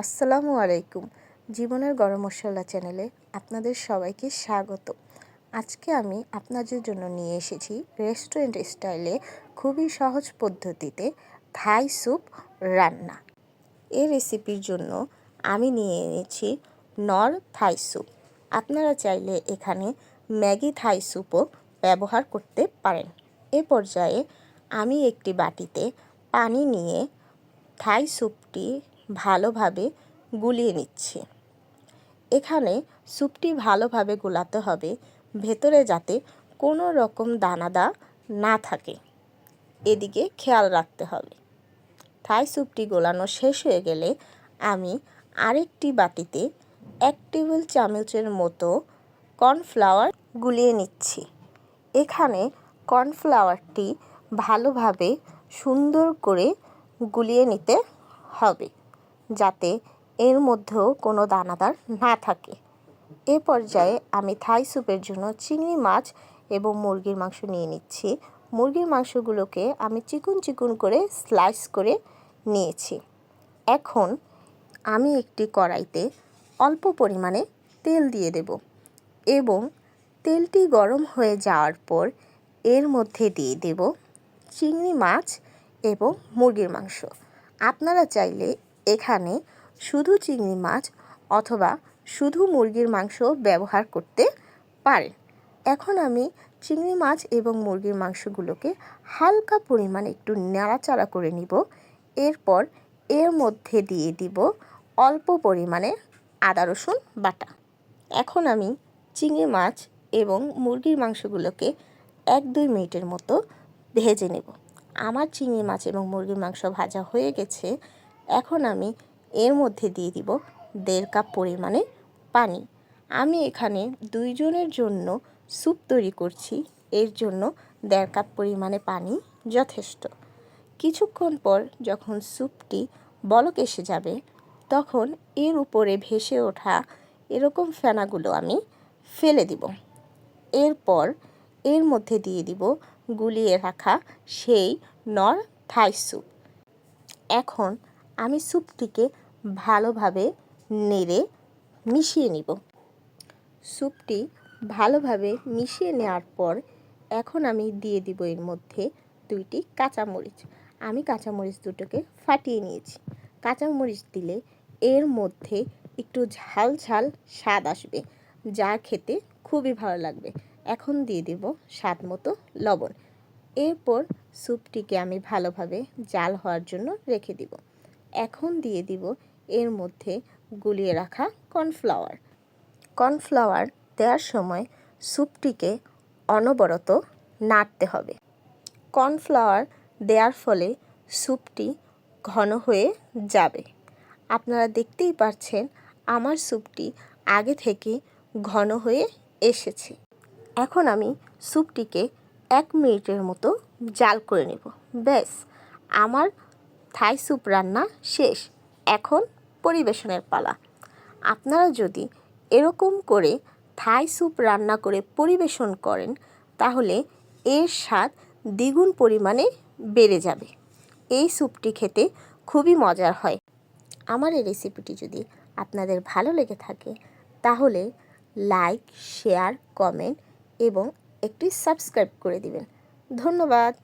আসসালামু আলাইকুম, জীবনের গরম মশলা চ্যানেলে আপনাদের সবাইকে স্বাগত। আজকে আমি আপনাদের জন্য নিয়ে এসেছি রেস্টুরেন্ট স্টাইলে খুবই সহজ পদ্ধতিতে থাই স্যুপ রান্না। এই রেসিপির জন্য আমি নিয়ে এনেছি নর থাই স্যুপ। আপনারা চাইলে এখানে ম্যাগি থাই স্যুপও ব্যবহার করতে পারেন। এ পর্যায়ে আমি একটি বাটিতে পানি নিয়ে থাই স্যুপটি ভালোভাবে গুলিয়ে নিচ্ছি। এখানে স্যুপটি ভালোভাবে গোলাতে হবে, ভেতরে যাতে কোনো রকম দানাদা না থাকে। এদিকে খেয়াল রাখতে হবে। থাই স্যুপটি গোলানো শেষ হয়ে গেলে আমি আরেকটি বাটিতে এক টেবিল চামচের মতো কর্নফ্লাওয়ার গুলিয়ে নিচ্ছি। এখানে কর্নফ্লাওয়ারটি ভালোভাবে সুন্দর করে গুলিয়ে নিতে হবে। যাতে এর মধ্যেও কোনো দানাদার না থাকে। এ পর্যায়ে আমি থাই স্যুপের জন্য চিংড়ি মাছ এবং মুরগির মাংস নিয়ে নিচ্ছি। মুরগির মাংসগুলোকে আমি চিকুন চিকুন করে স্লাইস করে নিয়েছি। এখন আমি একটি কড়াইতে অল্প পরিমাণে তেল দিয়ে দেব এবং তেলটি গরম হয়ে যাওয়ার পর এর মধ্যে দিয়ে দেব চিংড়ি মাছ এবং মুরগির মাংস। আপনারা চাইলে এখানে শুধু চিংড়ি মাছ অথবা শুধু মুরগির মাংস ব্যবহার করতে পারেন। এখন আমি চিংড়ি মাছ এবং মুরগির মাংসগুলোকে হালকা পরিমাণে একটু নাড়াচাড়া করে নিব। এরপর এর মধ্যে দিয়ে দিব অল্প পরিমাণে আদা রসুন বাটা। এখন আমি চিংড়ি মাছ এবং মুরগির মাংসগুলোকে এক দুই মিনিটের মতো ভেজে নেব। আমার চিংড়ি মাছ এবং মুরগির মাংস ভাজা হয়ে গেছে। এখন আমি এর মধ্যে দিয়ে দিব দেড় কাপ পরিমাণে পানি। আমি এখানে দুইজনের জন্য স্যুপ তৈরি করছি। এর জন্য দেড় কাপ পরিমাণে পানি যথেষ্ট। কিছুক্ষণ পর যখন স্যুপটি বলক এসে যাবে, তখন এর উপরে ভেসে ওঠা এরকম ফেনাগুলো আমি ফেলে দিব। এরপর এর মধ্যে দিয়ে দিব গুলিয়ে রাখা সেই নর থাই স্যুপ। এখন আমি স্যুপটিকে ভালোভাবে নেড়ে মিশিয়ে নিব। স্যুপটি ভালোভাবে মিশিয়ে নেওয়ার পর এখন আমি দিয়ে দিব এর মধ্যে দুইটি কাঁচামরিচ। আমি কাঁচামরিচ দুটোকে ফাটিয়ে নিয়েছি। কাঁচামরিচ দিলে এর মধ্যে একটু ঝাল ঝাল স্বাদ আসবে, যা খেতে খুবই ভালো লাগবে। এখন দিয়ে দেব স্বাদ মতো লবণ। এরপর স্যুপটিকে আমি ভালোভাবে জাল হওয়ার জন্য রেখে দিব। এখন দিয়ে দিব এর মধ্যে গুলিয়ে রাখা কর্নফ্লাওয়ার। কর্নফ্লাওয়ার দেওয়ার সময় স্যুপটিকে অনবরত নাড়তে হবে। কর্নফ্লাওয়ার দেওয়ার ফলে স্যুপটি ঘন হয়ে যাবে। আপনারা দেখতেই পাচ্ছেন আমার স্যুপটি আগে থেকে ঘন হয়ে এসেছে। এখন আমি স্যুপটিকে এক মিনিটের মতো জাল করে নেব। ব্যাস, আমার থাই স্যুপ রান্না শেষ। এখন পরিবেশনের পালা। আপনারা যদি এরকম করে থাই স্যুপ রান্না করে পরিবেশন করেন, তাহলে এর স্বাদ দ্বিগুণ পরিমাণে বেড়ে যাবে। এই স্যুপটি খেতে খুবই মজার হয়। আমার এই রেসিপিটি যদি আপনাদের ভালো লেগে থাকে, তাহলে লাইক, শেয়ার, কমেন্ট এবং একটি সাবস্ক্রাইব করে দিবেন। ধন্যবাদ।